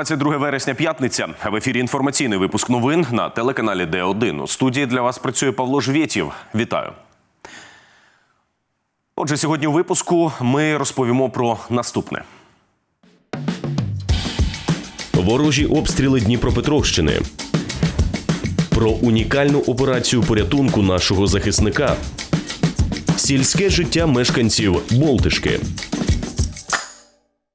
22 вересня, п'ятниця. В ефірі інформаційний випуск новин на телеканалі Д1. У студії для вас працює Павло Жвєтєв. Вітаю. Отже, сьогодні у випуску ми розповімо про наступне. Ворожі обстріли Дніпропетровщини. Про унікальну операцію порятунку нашого захисника. Сільське життя мешканців Болтишки.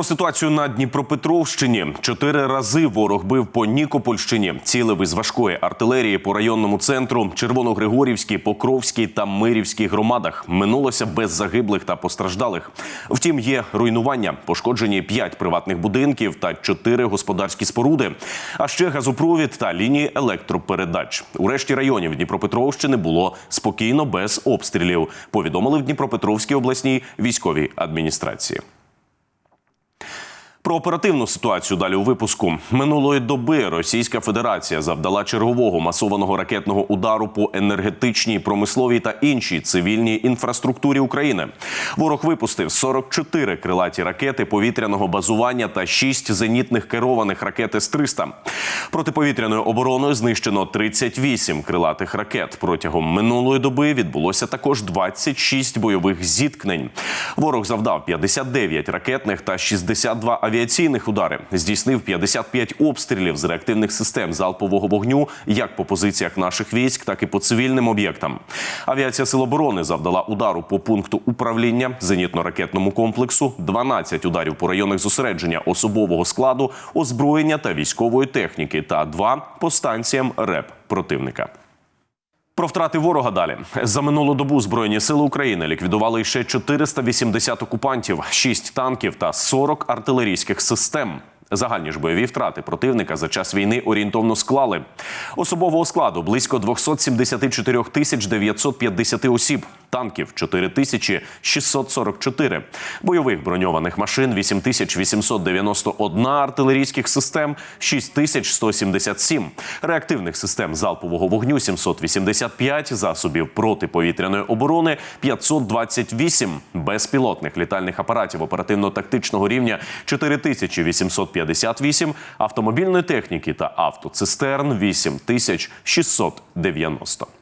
Про ситуацію на Дніпропетровщині чотири рази ворог бив по Нікопольщині, цілив із важкої артилерії по районному центру, Червоногригорівській, Покровській та Мирівській громадах. Минулося без загиблих та постраждалих. Втім, є руйнування, пошкоджені п'ять приватних будинків та чотири господарські споруди, а ще газопровід та лінії електропередач. У решті районів Дніпропетровщини було спокійно без обстрілів. Повідомили в Дніпропетровській обласній військовій адміністрації. Про оперативну ситуацію далі у випуску минулої доби Російська Федерація завдала чергового масованого ракетного удару по енергетичній, промисловій та іншій цивільній інфраструктурі України. Ворог випустив 44 крилаті ракети повітряного базування та 6 зенітних керованих ракет С-300. Протиповітряною обороною знищено 38 крилатих ракет. Протягом минулої доби відбулося також 26 бойових зіткнень. Ворог завдав 59 ракетних та 62 авіаційних удари. Здійснив 55 обстрілів з реактивних систем залпового вогню як по позиціях наших військ, так і по цивільним об'єктам. Авіація Сил оборони завдала удару по пункту управління зенітно-ракетному комплексу, 12 ударів по районах зосередження особового складу, озброєння та військової техніки та два по станціям РЕП противника. Про втрати ворога далі. За минулу добу збройні сили України ліквідували ще 480 окупантів, 6 танків та 40 артилерійських систем. Загальні ж бойові втрати противника за час війни орієнтовно склали. Особового складу близько 274 тисяч 950 осіб, танків 4 тисячі 644, бойових броньованих машин 8891 артилерійських систем 6177, реактивних систем залпового вогню 785, засобів протиповітряної оборони 528, безпілотних літальних апаратів оперативно-тактичного рівня 4858, автомобільної техніки та автоцистерн 8690.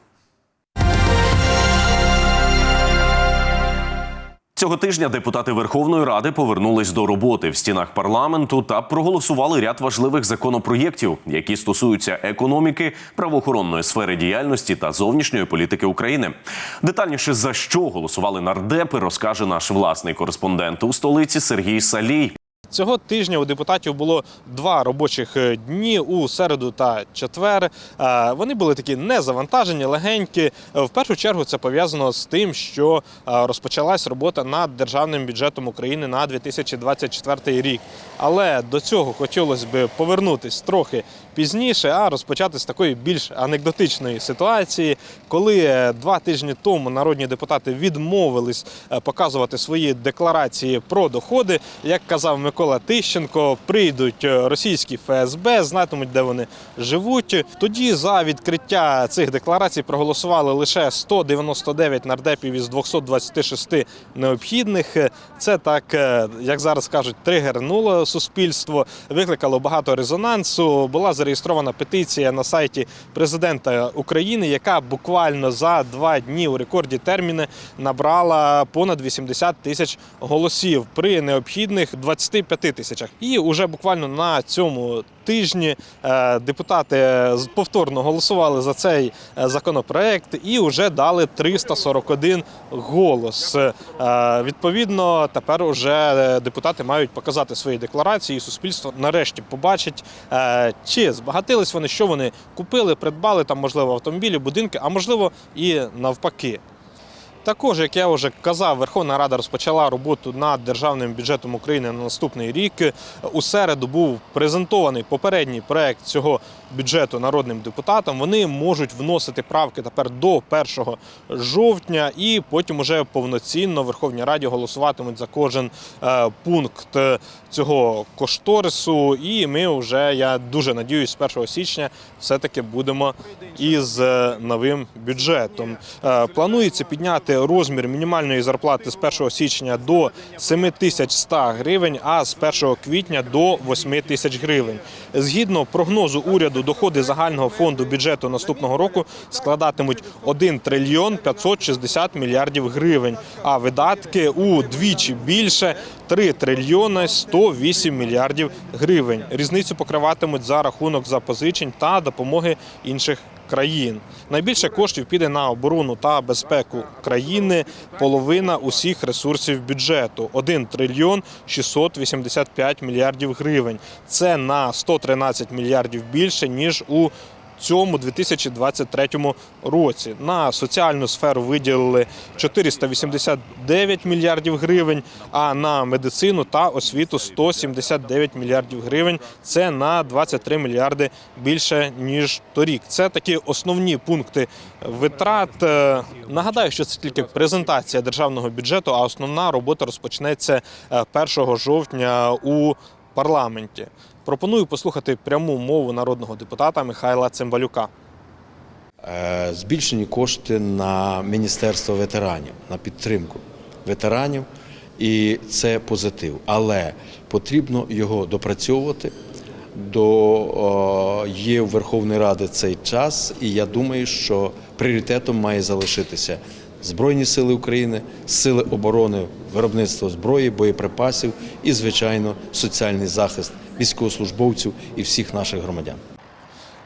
Цього тижня депутати Верховної Ради повернулись до роботи в стінах парламенту та проголосували ряд важливих законопроєктів, які стосуються економіки, правоохоронної сфери діяльності та зовнішньої політики України. Детальніше за що голосували нардепи, розкаже наш власний кореспондент у столиці Сергій Салій. Цього тижня у депутатів було два робочих е, дні у середу та четвер. Е, Вони були такі незавантажені, легенькі. Е, В першу чергу це пов'язано з тим, що розпочалась робота над державним бюджетом України на 2024 рік. Але до цього хотілося б повернутись трохи пізніше, а розпочати з такої більш анекдотичної ситуації, коли е, два тижні тому народні депутати відмовились е, показувати свої декларації про доходи, як казав Микола Тищенко, прийдуть е, російські ФСБ, знатимуть, де вони живуть. Тоді за відкриття цих декларацій проголосували лише 199 нардепів із 226 необхідних. Це так, як зараз кажуть, тригернуло суспільство, викликало багато резонансу. Була зареєстрована петиція на сайті президента України, яка буквально за два дні у рекорді терміни набрала понад 80 тисяч голосів при необхідних 25 тисячах. І вже буквально на цьому тижні е, депутати повторно голосували за цей е, законопроект і вже дали 341 голос. Е, Відповідно, тепер уже депутати мають показати свої декларації, і суспільство нарешті побачить, е, збагатились вони, що вони купили, придбали там, можливо, автомобілі, будинки, а можливо і навпаки. Також, як я вже казав, Верховна Рада розпочала роботу над державним бюджетом України на наступний рік. У середу був презентований попередній проект цього бюджету народним депутатам. Вони можуть вносити правки тепер до 1 жовтня, і потім уже повноцінно Верховній Раді голосуватимуть за кожен е, пункт цього кошторису. І ми вже я дуже надіюсь, з 1 січня все-таки будемо із е, новим бюджетом. Е, Планується підняти розмір мінімальної зарплати з 1 січня до 7100 гривень, а з 1 квітня до 8 тисяч гривень. Згідно прогнозу уряду, доходи загального фонду бюджету наступного року складатимуть 1 трильйон 560 мільярдів гривень, а видатки удвічі більше 3 трильйони 108 мільярдів гривень. Різницю покриватимуть за рахунок запозичень та допомоги інших країн. Найбільше коштів піде на оборону та безпеку країни, половина усіх ресурсів бюджету 1 трильйон 685 мільярдів гривень. Це на 113 мільярдів більше ніж у цьому 2023 році. На соціальну сферу виділили 489 мільярдів гривень, а на медицину та освіту 179 мільярдів гривень. Це на 23 мільярди більше ніж торік. Це такі основні пункти витрат. Е, Нагадаю, що це тільки презентація державного бюджету, а основна робота розпочнеться е, 1 жовтня у парламенті. Пропоную послухати пряму мову народного депутата Михайла Цимбалюка. Е, збільшені кошти на Міністерство ветеранів, на підтримку ветеранів, і це позитив. Але потрібно його допрацьовувати. До є у Верховної Ради цей час, і я думаю, що пріоритетом має залишитися Збройні сили України, сили оборони, виробництво зброї, боєприпасів і, звичайно, соціальний захист військовослужбовців і всіх наших громадян.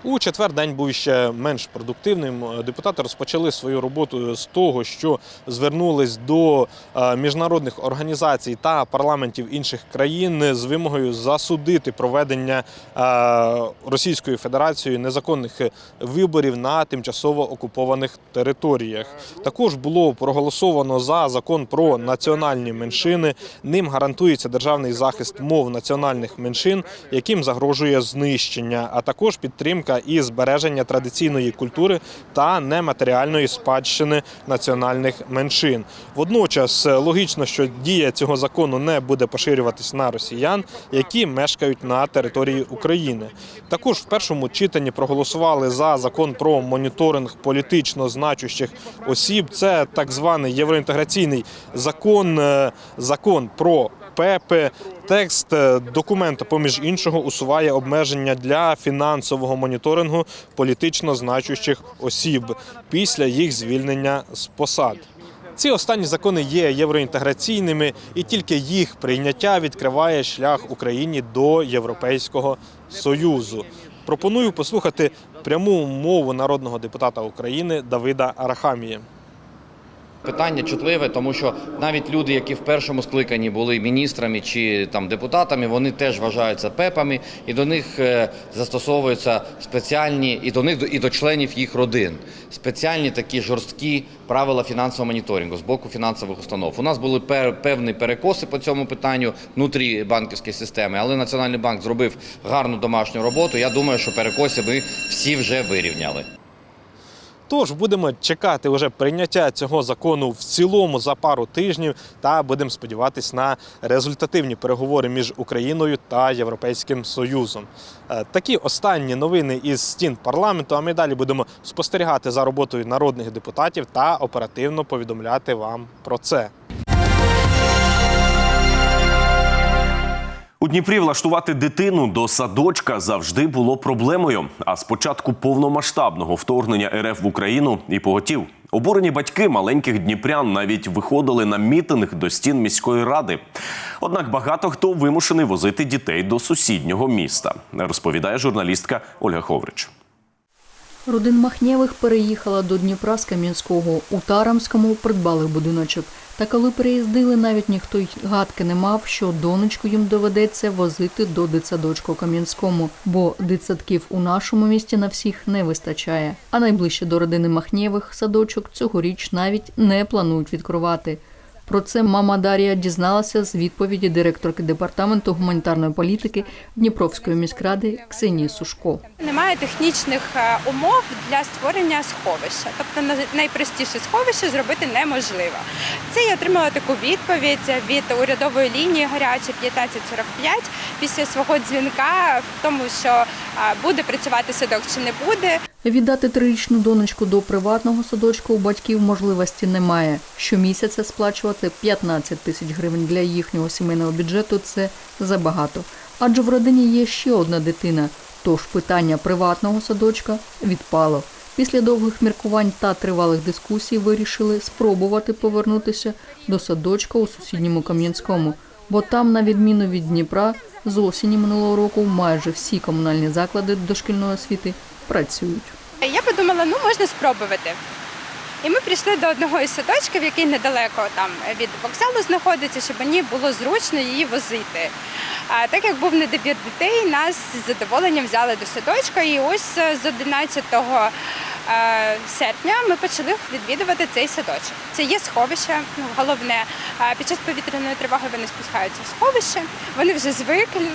У четвер день був ще менш продуктивним. Депутати розпочали свою роботу з того, що звернулись до е, міжнародних організацій та парламентів інших країн з вимогою засудити проведення е, Російською Федерацією незаконних виборів на тимчасово окупованих територіях. Також було проголосовано за закон про національні меншини. Ним гарантується державний захист мов національних меншин, яким загрожує знищення, а також підтримка і збереження традиційної культури та нематеріальної спадщини національних меншин. Водночас логічно, що дія цього закону не буде поширюватись на росіян, які мешкають на території України. Також в першому читанні проголосували за закон про моніторинг політично значущих осіб. Це так званий євроінтеграційний закон, е, закон про ПЕПи. Текст е, документа, поміж іншого, усуває обмеження для фінансового моніторингу політично значущих осіб після їх звільнення з посад. Ці останні закони є євроінтеграційними, і тільки їх прийняття відкриває шлях Україні до Європейського Союзу. Пропоную послухати пряму мову народного депутата України Давида Арахамії. Питання чутливе, тому що навіть люди, які в першому скликанні були міністрами чи там депутатами, вони теж вважаються пепами, і до них е, застосовуються спеціальні і до них і до членів їх родин. Спеціальні такі жорсткі правила фінансового моніторингу з боку фінансових установ. У нас були певні перекоси по цьому питанню внутрі банківської системи, але Національний банк зробив гарну домашню роботу. Я думаю, що перекоси ми всі вже вирівняли. Тож будемо чекати вже прийняття цього закону в цілому за пару тижнів, та будемо сподіватись на результативні переговори між Україною та Європейським Союзом. Е, Такі останні новини із стін парламенту. А ми далі будемо спостерігати за роботою народних депутатів та оперативно повідомляти вам про це. У Дніпрі влаштувати дитину до садочка завжди було проблемою. А з початку повномасштабного вторгнення РФ в Україну і поготів. Обурені батьки маленьких дніпрян навіть виходили на мітинг до стін міської ради. Однак багато хто вимушений возити дітей до сусіднього міста, розповідає журналістка Ольга Ховрич. Родин Махнєвих переїхала до Дніпра з Кам'янського. У Тарамському придбали будиночок. Та коли приїздили, навіть ніхто й гадки не мав, що донечку їм доведеться возити до дитсадочку Кам'янському, бо дитсадків у нашому місті на всіх не вистачає. А найближче до родини Махнєвих садочок цьогоріч навіть не планують відкривати. Про це мама Дарія дізналася з відповіді директорки департаменту гуманітарної політики Дніпровської міськради Ксенії Сушко. Немає технічних е, умов для створення сховища. Тобто на- найпростіше сховище зробити неможливо. Це я отримала таку відповідь від урядової лінії гаряча 1545 після свого дзвінка в тому, що е, буде працювати садок чи не буде. Віддати трирічну донечку до приватного садочку у батьків можливості немає. Щомісяця сплачувати 15 тисяч гривень для їхнього сімейного бюджету це забагато. Адже в родині є ще одна дитина. Тож питання приватного садочка відпало. Після довгих міркувань та тривалих дискусій вирішили спробувати повернутися до садочка у сусідньому Кам'янському, бо там, на відміну від Дніпра, з осені минулого року майже всі комунальні заклади дошкільної освіти працюють. Я подумала, ну можна спробувати. І ми прийшли до одного із садочків, який недалеко там від вокзалу знаходиться, щоб мені було зручно її возити. А так як був недобір дітей, нас з задоволенням взяли до садочка. І ось е, з 11 е, серпня ми почали відвідувати цей садочок. Це є сховище, ну, головне. Під час повітряної тривоги вони спускаються в сховище, вони вже звикли.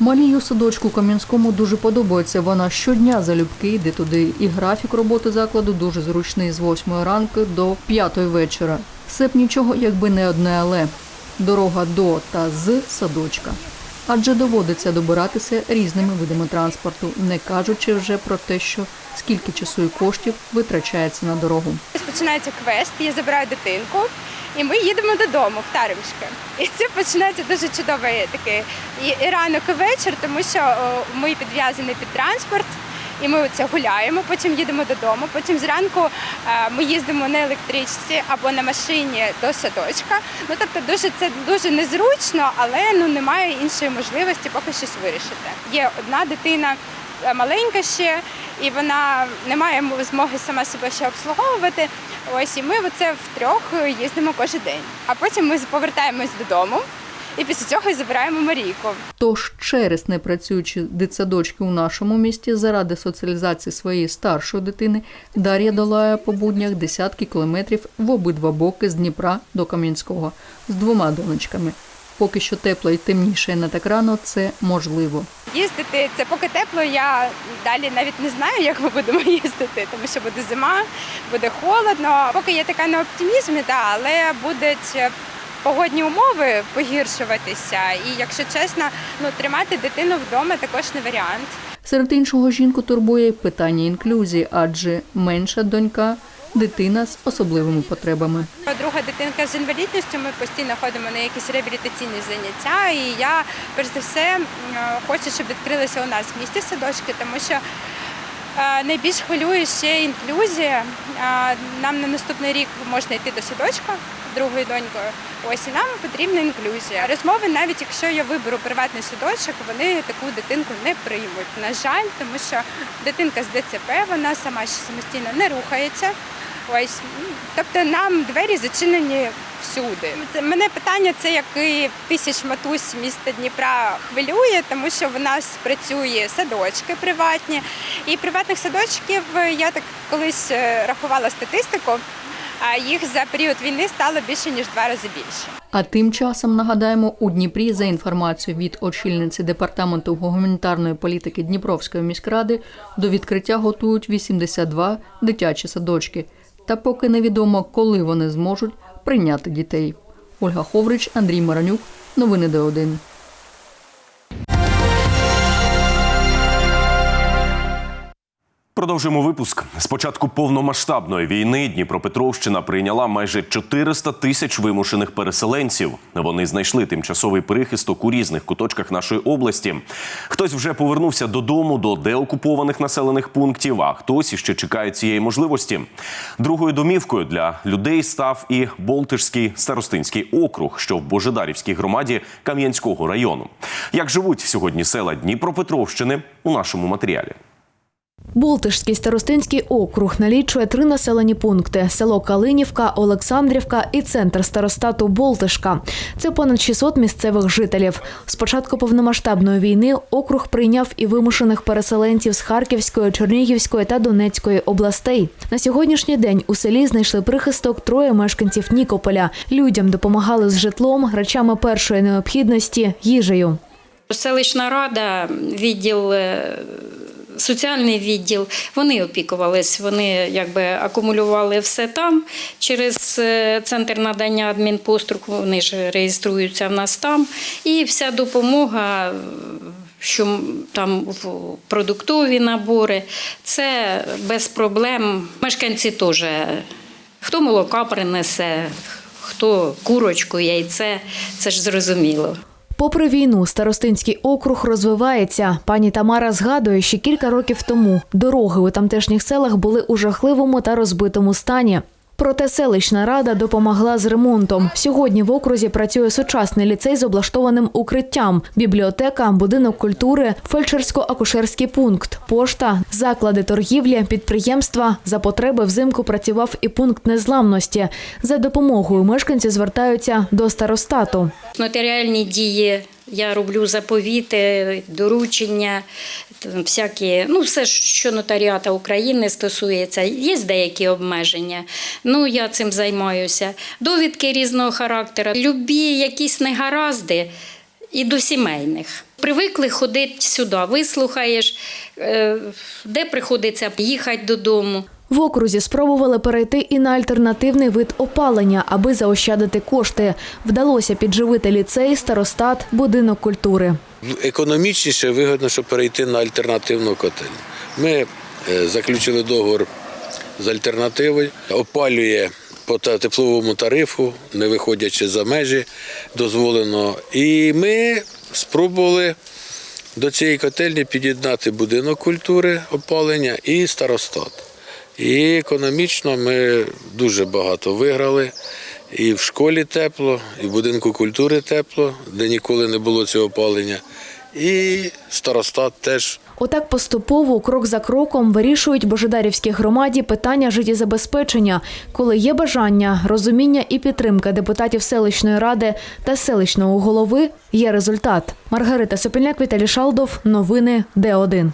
Малій у садочку Кам'янському дуже подобається. Вона щодня залюбки йде туди, і графік роботи закладу дуже зручний з 8 ранку до 5 вечора. Все б нічого, якби не одне але дорога до та з садочка. Адже доводиться добиратися різними видами транспорту, не кажучи вже про те, що скільки часу і коштів витрачається на дорогу. Починається квест, я забираю дитинку, і ми їдемо додому в Таремшки. І це починається дуже чудовий такий і, ранок, і вечір, тому що о, ми підв'язані під транспорт. І ми оце гуляємо, потім їдемо додому. Потім зранку е, ми їздимо на електричці або на машині до садочка. Ну тобто, дуже це дуже незручно, але ну немає іншої можливості поки щось вирішити. Є одна дитина е, маленька ще, і вона не має змоги сама себе ще обслуговувати. Ось і ми оце втрьох їздимо кожен день. А потім ми повертаємось додому, і після цього забираємо Марійку. Тож через непрацюючі дитсадочки у нашому місті заради соціалізації своєї старшої дитини Дар'я долає по буднях десятки кілометрів в обидва боки з Дніпра до Кам'янського з двома донечками. Поки що тепло і темніше не так рано, це можливо. Їздити це поки тепло. Я далі навіть не знаю, як ми будемо їздити, тому що буде зима, буде холодно. Поки є така на оптимізмі, да, але будуть погодні умови погіршуватися. І якщо чесно, ну тримати дитину вдома також не варіант. Серед іншого жінку турбує питання інклюзії, адже менша донька дитина з особливими потребами. Друга дитинка з інвалідністю. Ми постійно ходимо на якісь реабілітаційні заняття. І я перш за все хочу, щоб відкрилися у нас в місті садочки, тому що. Е, Найбільш хвилює ще інклюзія. Е, Нам на наступний рік можна йти до садочка другою донькою. Ось і нам потрібна інклюзія. Розмови, навіть якщо я виберу приватний садочок, вони таку дитинку не приймуть. На жаль, тому що дитинка з ДЦП, вона сама ще самостійно не рухається. Ось тобто нам двері зачинені всюди. Це мене питання, це як і тисяч матусь міста Дніпра хвилює, тому що в нас працює садочки приватні, і приватних садочків е, я так колись е, рахувала статистику. А їх за період війни стало більше ніж два рази більше. А тим часом нагадаємо, у Дніпрі за інформацією від очільниці департаменту гуманітарної політики Дніпровської міськради до відкриття готують 82 дитячі садочки. Та поки невідомо, коли вони зможуть прийняти дітей. Ольга Ховрич, Андрій Маранюк. Новини Д1. Продовжуємо випуск. З початку повномасштабної війни Дніпропетровщина прийняла майже 400 тисяч вимушених переселенців. Вони знайшли тимчасовий прихисток у різних куточках нашої області. Хтось вже повернувся додому до деокупованих населених пунктів, а хтось іще чекає цієї можливості. Другою домівкою для людей став і Болтишський старостинський округ, що в Божедарівській громаді Кам'янського району. Як живуть сьогодні села Дніпропетровщини у нашому матеріалі. Болтишський старостинський округ налічує три населені пункти: село Калинівка, Олександрівка і центр старостату Болтишка. Це понад 600 місцевих жителів. З початку повномасштабної війни округ прийняв і вимушених переселенців з Харківської, Чернігівської та Донецької областей. На сьогоднішній день у селі знайшли прихисток троє мешканців Нікополя. Людям допомагали з житлом, речами першої необхідності, їжею. Селищна рада, відділ, е, соціальний відділ, вони опікувались, вони якби акумулювали все там. Через е, центр надання адмінпослуг, вони ж реєструються в нас там. І вся допомога, що там продуктові набори, це без проблем. Мешканці теж. Хто молока принесе, хто курочку, яйце, це ж зрозуміло. Попри війну, старостинський округ розвивається. Пані Тамара згадує, що кілька років тому дороги у тамтешніх селах були у жахливому та розбитому стані. Проте селищна рада допомогла з ремонтом. Сьогодні в окрузі працює сучасний ліцей з облаштованим укриттям, бібліотека, будинок культури, фельдшерсько-акушерський пункт, пошта, заклади торгівлі, підприємства. За потреби взимку працював і пункт незламності. За допомогою мешканці звертаються до старостату. Нотаріальні дії. Я роблю заповіти, доручення, всякі, ну все, що нотаріата України стосується. Є деякі обмеження. Ну я цим займаюся. Довідки різного характеру, любі якісь негаразди і до сімейних. Привикли ходити сюди, вислухаєш, е, де приходиться їхати додому. В окрузі спробували перейти і на альтернативний вид опалення, аби заощадити кошти. Вдалося підживити ліцей, старостат, будинок культури. економічніше вигідно, щоб перейти на альтернативну котельню. Ми е, заключили договор з альтернативою, опалює по тепловому тарифу, не виходячи за межі дозволено. І ми спробували до цієї котельні під'єднати будинок культури опалення і старостат. І економічно ми дуже багато виграли. І в школі тепло, і в будинку культури тепло, де ніколи не було цього опалення. І старостат теж Отак поступово, крок за кроком, вирішують Божедарівській громаді питання життєзабезпечення, коли є бажання, розуміння і підтримка депутатів селищної ради та селищного голови, є результат. Маргарита Сопільняк, Віталій Шалдов. Новини Д1.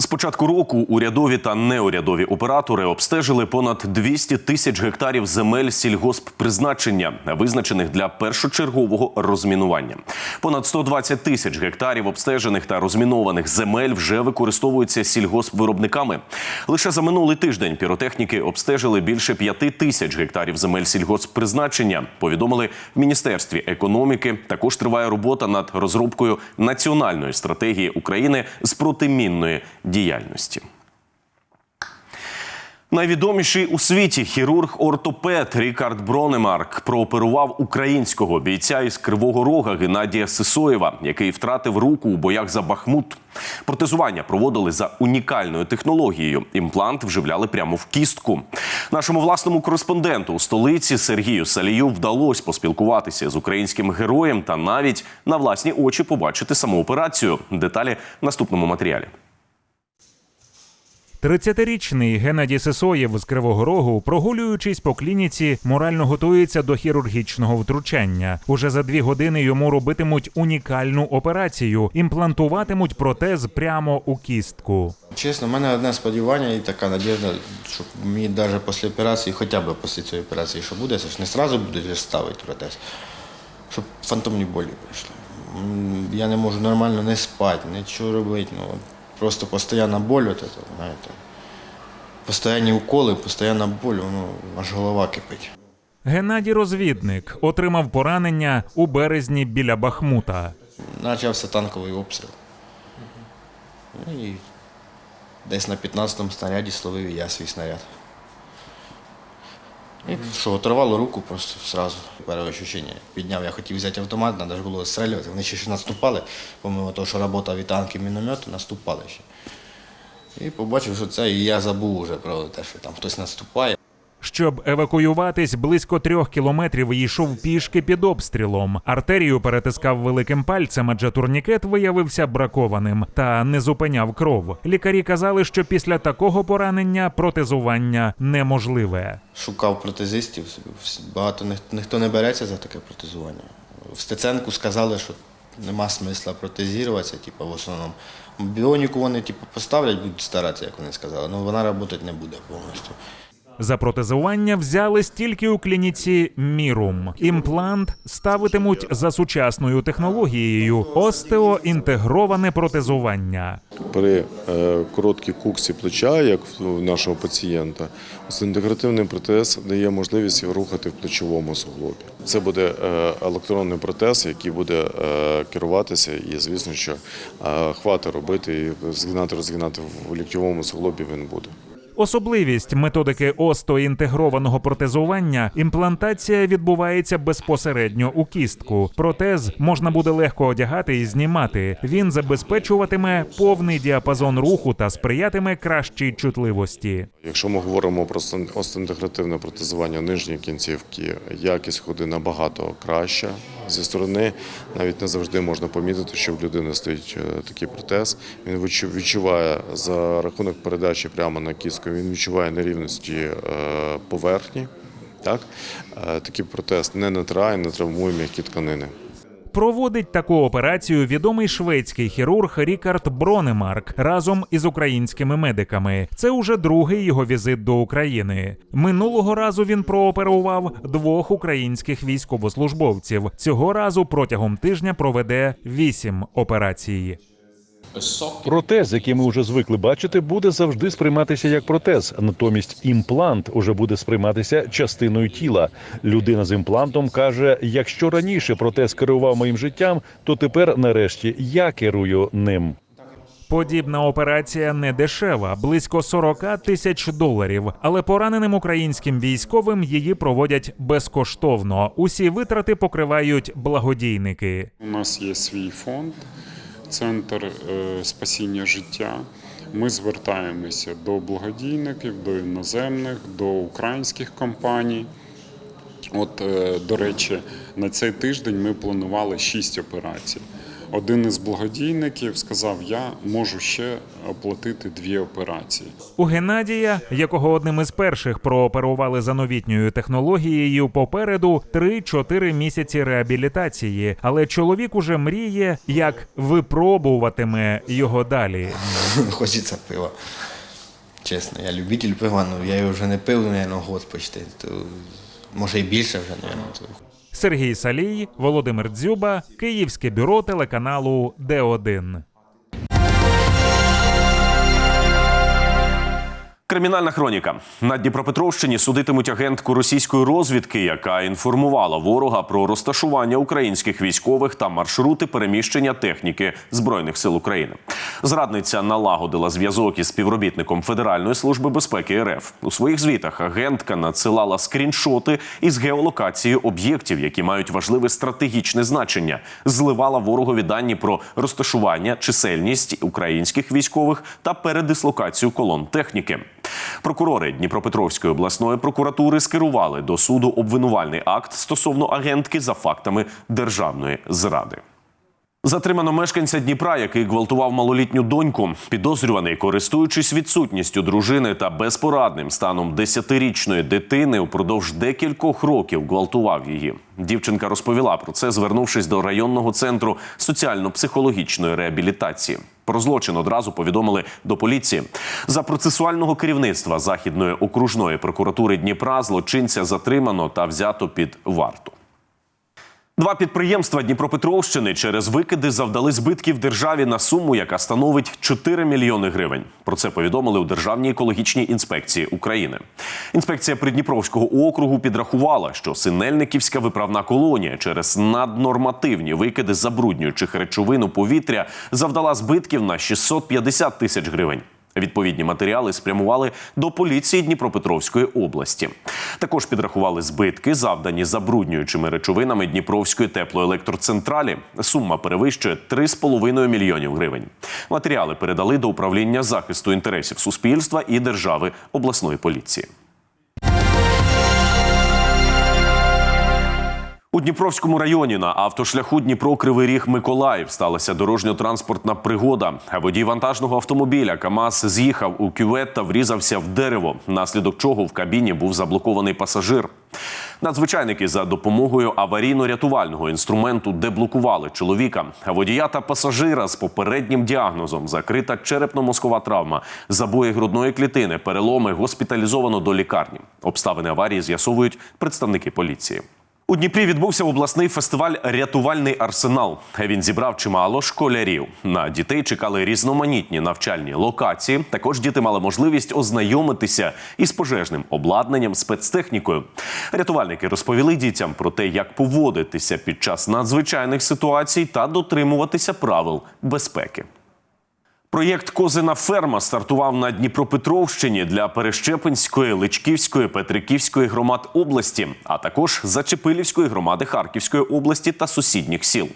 З початку року урядові та неурядові оператори обстежили понад 200 тисяч гектарів земель сільгосппризначення, визначених для першочергового розмінування. Понад 120 тисяч гектарів обстежених та розмінованих земель вже використовуються сільгоспвиробниками. Лише за минулий тиждень піротехніки обстежили більше 5 тисяч гектарів земель сільгосппризначення. Повідомили в міністерстві економіки. Також триває робота над розробкою національної стратегії України з протимінної діяльності. Найвідоміший у світі хірург-ортопед Рікард Бронемарк прооперував українського бійця із Кривого Рога Геннадія Сисоєва, який втратив руку у боях за Бахмут. Протезування проводили за унікальною технологією. Імплант вживляли прямо в кістку. Нашому власному кореспонденту у столиці Сергію Салію вдалося поспілкуватися з українським героєм та навіть на власні очі побачити саму операцію. Деталі в наступному матеріалі. 30-річний Геннадій Сисоєв з Кривого Рогу, прогулюючись по клініці, морально готується до хірургічного втручання. Уже за дві години йому робитимуть унікальну операцію, імплантуватимуть протез прямо у кістку. Чесно, в мене одне сподівання і така надіжда, що мені навіть після операції, хоча б після цієї операції, що буде, це ж не одразу будуть ставити протез, щоб фантомні болі прийшли. Я не можу нормально не спати, нічого робити. Ну, просто постоянно боль, от это, знаєте. Постоянні уколи, постійна боль, ну, аж голова кипить. Геннадій розвідник отримав поранення у березні біля Бахмута. Почався танковий обстріл. Ну, і десь на 15-му снаряді словив я свій снаряд. І що, оторвало руку просто сразу. Перше відчуття. Підняв, я хотів взяти автомат, треба ж було стрілювати. Вони ще ще наступали, помимо того, що робота від танки, і міномети, наступали ще. І побачив, що це, і я забув вже про те, що там хтось наступає. Що Щоб евакуюватись, близько трьох кілометрів йшов пішки під обстрілом. Артерію перетискав великим пальцем, адже турнікет виявився бракованим та не зупиняв кров. Лікарі казали, що після такого поранення протезування неможливе. Шукав протезистів, багато ніх- ніхто не береться за таке протезування. В Стеценку сказали, що нема смисла протезуватися, типу, в основному. Біоніку вони типу, поставлять, будуть старатися, як вони сказали, але вона працювати не буде повністю. За протезування взялись тільки у клініці Мірум. Імплант ставитимуть за сучасною технологією остеоінтегроване протезування. При е, короткій куксі плеча, як в нашого пацієнта, інтегративний протез дає можливість рухати в плечовому суглобі. Це буде е, електронний протез, який буде е, керуватися, і звісно, що хвати робити і згинати, розгинати в ліктьовому суглобі він буде. Особливість методики остеоінтегрованого протезування імплантація відбувається безпосередньо у кістку. Протез можна буде легко одягати і знімати. Він забезпечуватиме повний діапазон руху та сприятиме кращій чутливості. Якщо ми говоримо про остеоінтегративне протезування нижньої кінцівки, якість ходи набагато краща. Зі сторони навіть не завжди можна помітити, що в людини стоїть е, такий протез. Він відчу- відчуває за рахунок передачі прямо на кістку, він відчуває нерівності е, поверхні. Так? Е, Такий протез не натирає, не травмує м'які тканини. Проводить таку операцію відомий шведський хірург Рікард Бронемарк разом із українськими медиками. Це уже другий його візит до України. Минулого разу він прооперував двох українських військовослужбовців. Цього разу протягом тижня проведе вісім операцій. Протез, який ми вже звикли бачити, буде завжди сприйматися як протез. Натомість імплант уже буде сприйматися частиною тіла. Людина з імплантом каже: якщо раніше протез керував моїм життям, то тепер, нарешті, я керую ним. Подібна операція не дешева, близько 40 тисяч доларів. Але пораненим українським військовим її проводять безкоштовно. Усі витрати покривають благодійники. У нас є свій фонд, центр е, спасіння життя. Ми звертаємося до благодійників, до іноземних, до українських компаній. От, е, до речі, на цей тиждень ми планували шість операцій. Один із благодійників сказав: я можу ще оплатити дві операції. У Геннадія, якого одним із перших прооперували за новітньою технологією, попереду 3-4 місяці реабілітації. Але чоловік уже мріє, як випробуватиме його далі. Хочеться пива. Чесно, я любитель пива, але я його вже не пив, мабуть, год почти. То, може і більше вже, мабуть. Сергій Салій, Володимир Дзюба, Київське бюро телеканалу Д1. Кримінальна хроніка на Дніпропетровщині судитимуть агентку російської розвідки, яка інформувала ворога про розташування українських військових та маршрути переміщення техніки збройних сил України. Зрадниця налагодила зв'язок із співробітником Федеральної служби безпеки РФ. У своїх звітах агентка надсилала скріншоти із геолокацією об'єктів, які мають важливе стратегічне значення. Зливала ворогові дані про розташування, чисельність українських військових та передислокацію колон техніки. Прокурори Дніпропетровської обласної прокуратури скерували до суду обвинувальний акт стосовно агентки за фактами державної зради. Затримано мешканця Дніпра, який гвалтував малолітню доньку. Підозрюваний, користуючись відсутністю дружини та безпорадним станом десятирічної дитини, упродовж декількох років гвалтував її. Дівчинка розповіла про це, звернувшись до районного центру соціально-психологічної реабілітації. Про злочин одразу повідомили до поліції. За процесуального керівництва Західної окружної прокуратури Дніпра злочинця затримано та взято під варту. Два підприємства Дніпропетровщини через викиди завдали збитків державі на суму, яка становить 4 мільйони гривень. Про це повідомили у Державній екологічній інспекції України. Інспекція Придніпровського округу підрахувала, що Синельниківська виправна колонія через наднормативні викиди забруднюючих речовин у повітря завдала збитків на 650 тисяч гривень. Відповідні матеріали спрямували до поліції Дніпропетровської області. Також підрахували збитки, завдані забруднюючими речовинами Дніпровської теплоелектроцентралі. Сума перевищує 3,5 мільйонів гривень. Матеріали передали до управління захисту інтересів суспільства і держави обласної поліції. У Дніпровському районі на автошляху Дніпро Кривий Ріг Миколаїв сталася дорожньо-транспортна пригода. Водій вантажного автомобіля КАМАЗ з'їхав у кювет та врізався в дерево, внаслідок чого в кабіні був заблокований пасажир. Надзвичайники за допомогою аварійно-рятувального інструменту деблокували чоловіка. Водія та пасажира з попереднім діагнозом закрита черепно-мозкова травма, забої грудної клітини, переломи госпіталізовано до лікарні. Обставини аварії з'ясовують представники поліції. У Дніпрі відбувся обласний фестиваль Рятувальний арсенал. Він зібрав чимало школярів. На дітей чекали різноманітні навчальні локації. Також діти мали можливість ознайомитися із пожежним обладнанням, спецтехнікою. Рятувальники розповіли дітям про те, як поводитися під час надзвичайних ситуацій та дотримуватися правил безпеки. Проєкт Козина ферма стартував на Дніпропетровщині для Перещепинської, Личківської, Петриківської громад області, а також Зачепилівської громади Харківської області та сусідніх сіл.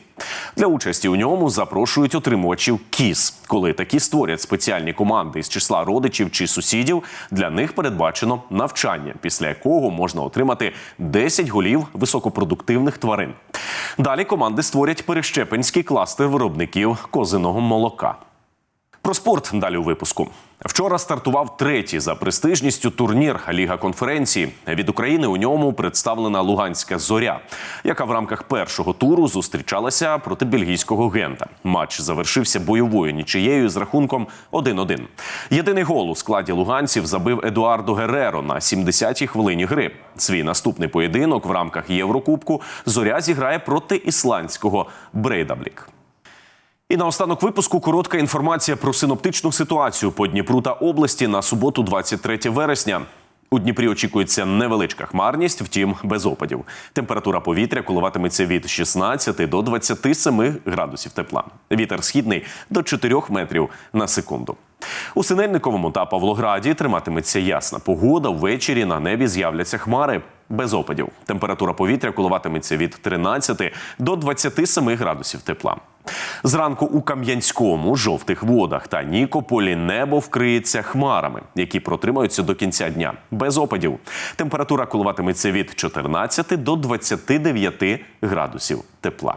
Для участі у ньому запрошують отримувачів кіз. Коли такі створять спеціальні команди із числа родичів чи сусідів, для них передбачено навчання, після якого можна отримати 10 голів високопродуктивних тварин. Далі команди створять перещепинський кластер виробників козиного молока. Про спорт далі у випуску. Вчора стартував третій за престижністю турнір Ліга конференції. Від України у ньому представлена Луганська зоря, яка в рамках першого туру зустрічалася проти бельгійського гента. Матч завершився бойовою нічиєю з рахунком 1-1. Єдиний гол у складі луганців забив Едуардо Гереро на 70-й хвилині гри. Свій наступний поєдинок в рамках Єврокубку зоря зіграє проти ісландського Брейдаблік. І наостанок випуску коротка інформація про синоптичну ситуацію по Дніпру та області на суботу, 23 вересня. У Дніпрі очікується невеличка хмарність, втім без опадів. Температура повітря коливатиметься від 16 до 27 градусів тепла. Вітер східний до 4 метрів на секунду. У Синельниковому та Павлограді триматиметься ясна погода. Ввечері на небі з'являться хмари без опадів. Температура повітря коливатиметься від 13 до 27 градусів тепла. Зранку у Кам'янському, жовтих водах та Нікополі небо вкриється хмарами, які протримаються до кінця дня без опадів. Температура коливатиметься від 14 до 29 градусів тепла.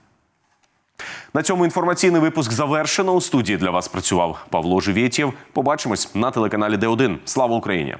На цьому інформаційний випуск завершено. У студії для вас працював Павло Живєтєв. Побачимось на телеканалі Д1. Слава Україні!